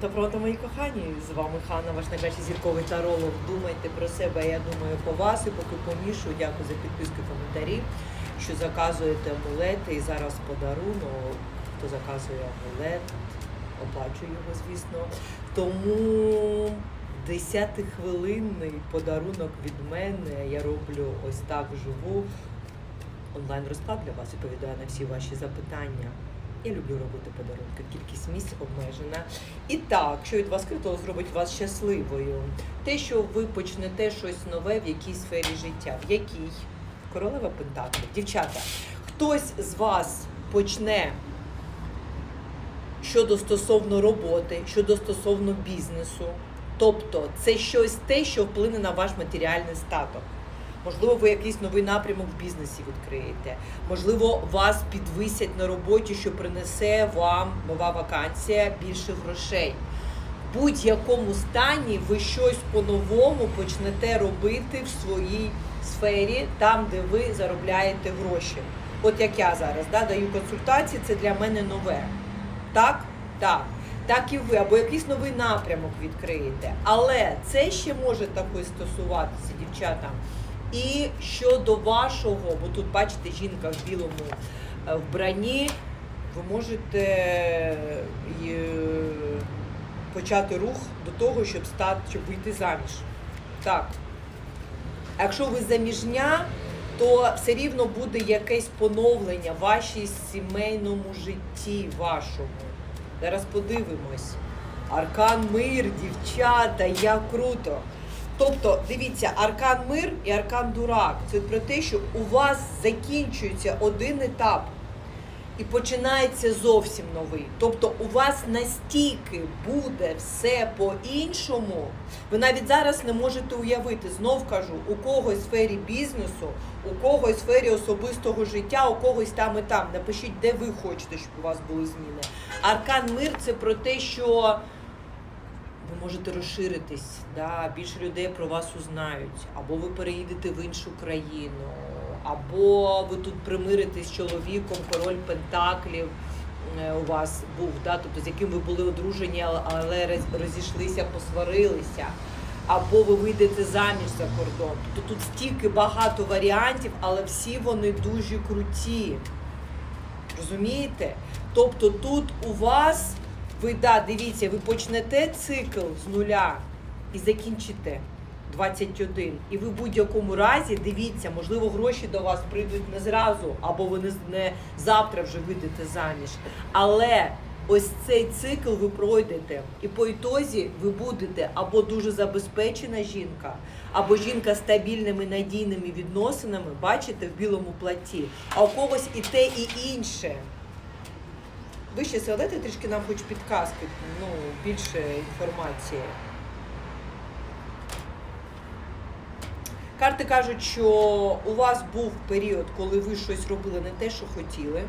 Доброго мої кохані! З вами Ханна, ваш найкращий зірковий таролог. Думайте про себе, я думаю, по вас і поки помішу. Дякую за підписки, коментарі, що заказуєте амулети. І зараз подарунок, хто заказує амулет, оплачую його, звісно. Тому десятихвилинний подарунок від мене. Я роблю ось так вживу. Онлайн розклад для вас відповідає на всі ваші запитання. Я люблю робити подарунки, кількість місць обмежена. І так, що від вас критого зробить вас щасливою. Те, що ви почнете щось нове в якійсь сфері життя. В якій? Королева Пентаклів. Дівчата, хтось з вас почне щодо стосовно роботи, щодо стосовно бізнесу. Тобто це щось те, що вплине на ваш матеріальний статок. Можливо, ви якийсь новий напрямок в бізнесі відкриєте. Можливо, вас підвисять на роботі, що принесе вам нова вакансія більше грошей. В будь-якому стані ви щось по-новому почнете робити в своїй сфері, там, де ви заробляєте гроші. От як я зараз да, даю консультації, це для мене нове. Так? Так. Так і ви, або якийсь новий напрямок відкриєте. Але це ще може такої стосуватися, дівчата. І щодо вашого, бо тут бачите, жінка в білому е, вбранні, ви можете е, почати рух до того, щоб стати, щоб вийти заміж. Так. Якщо ви заміжня, то все рівно буде якесь поновлення в вашій сімейному житті вашому. Зараз подивимось. Аркан мир, дівчата, як круто. Тобто, дивіться, аркан мир і аркан дурак. Це про те, що у вас закінчується один етап і починається зовсім новий. Тобто, у вас настільки буде все по-іншому. Ви навіть зараз не можете уявити. Знов кажу, у когось в сфері бізнесу, у когось в сфері особистого життя, у когось там і там. Напишіть, де ви хочете, щоб у вас були зміни. Аркан мир це про те, що ви можете розширитись, да, більше людей про вас узнають, або ви переїдете в іншу країну, або ви тут примиритесь з чоловіком, король Пентаклів е, у вас був, да, тобто з яким ви були одружені, але- але розійшлися, посварилися. Або ви вийдете заміж за кордон. Тобто тут стільки багато варіантів, але всі вони дуже круті. Розумієте? Тобто тут у вас, ви да, дивіться, ви почнете цикл з нуля і закінчите 21. І ви в будь-якому разі дивіться, можливо, гроші до вас прийдуть не зразу, або ви не, не завтра вже вийдете заміж. Але ось цей цикл ви пройдете, і по ітозі ви будете або дуже забезпечена жінка, або жінка з стабільними надійними відносинами, бачите, в білому платі, а у когось і те, і інше. Ви ще дайте трішки нам хоч підказки, ну, більше інформації. Карти кажуть, що у вас був період, коли ви щось робили не те, що хотіли,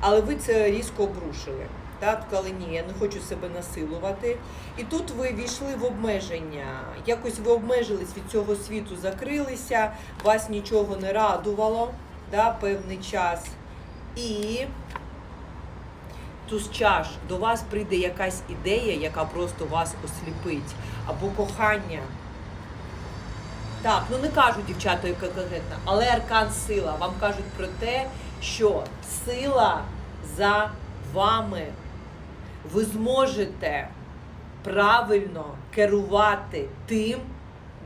але ви це різко обрушили. Так, сказали, ні, я не хочу себе насилувати. І тут ви війшли в обмеження. Якось ви обмежились від цього світу, закрилися, вас нічого не радувало да, певний час. І чаш, до вас прийде якась ідея, яка просто вас осліпить, або кохання. Так, ну не кажуть дівчата, яка конкретна, але аркан сила. Вам кажуть про те, що сила за вами. Ви зможете правильно керувати тим,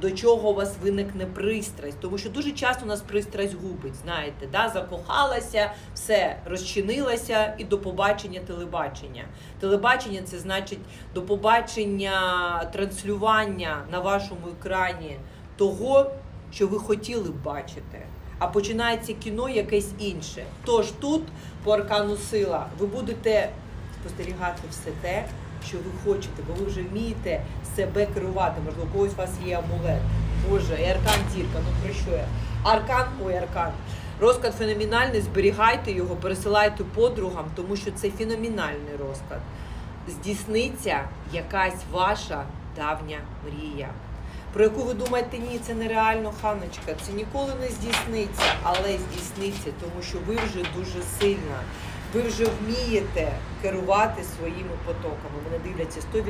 до чого у вас виникне пристрасть. Тому що дуже часто нас пристрасть губить, знаєте, да? закохалася, все, розчинилася і до побачення телебачення. Телебачення це значить до побачення транслювання на вашому екрані того, що ви хотіли б бачити. А починається кіно якесь інше. Тож тут, по аркану сила, ви будете спостерігати все те, що ви хочете, бо ви вже вмієте себе керувати. Можливо, у когось у вас є амулет. Боже, і аркан зірка, ну про що я? Аркан, ой, аркан. Розклад феноменальний, зберігайте його, пересилайте подругам, тому що це феноменальний розклад. Здійсниться якась ваша давня мрія про яку ви думаєте, ні, це нереально, ханочка, це ніколи не здійсниться, але здійсниться, тому що ви вже дуже сильна. Ви вже вмієте керувати своїми потоками. Вони дивляться 100%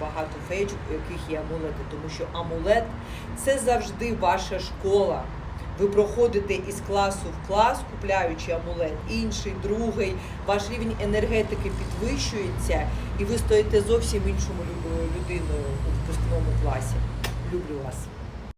багато фейчок, у яких є амулети, тому що амулет це завжди ваша школа. Ви проходите із класу в клас, купляючи амулет, інший, другий, ваш рівень енергетики підвищується, і ви стоїте зовсім іншому людиною у випускному класі. Люблю вас.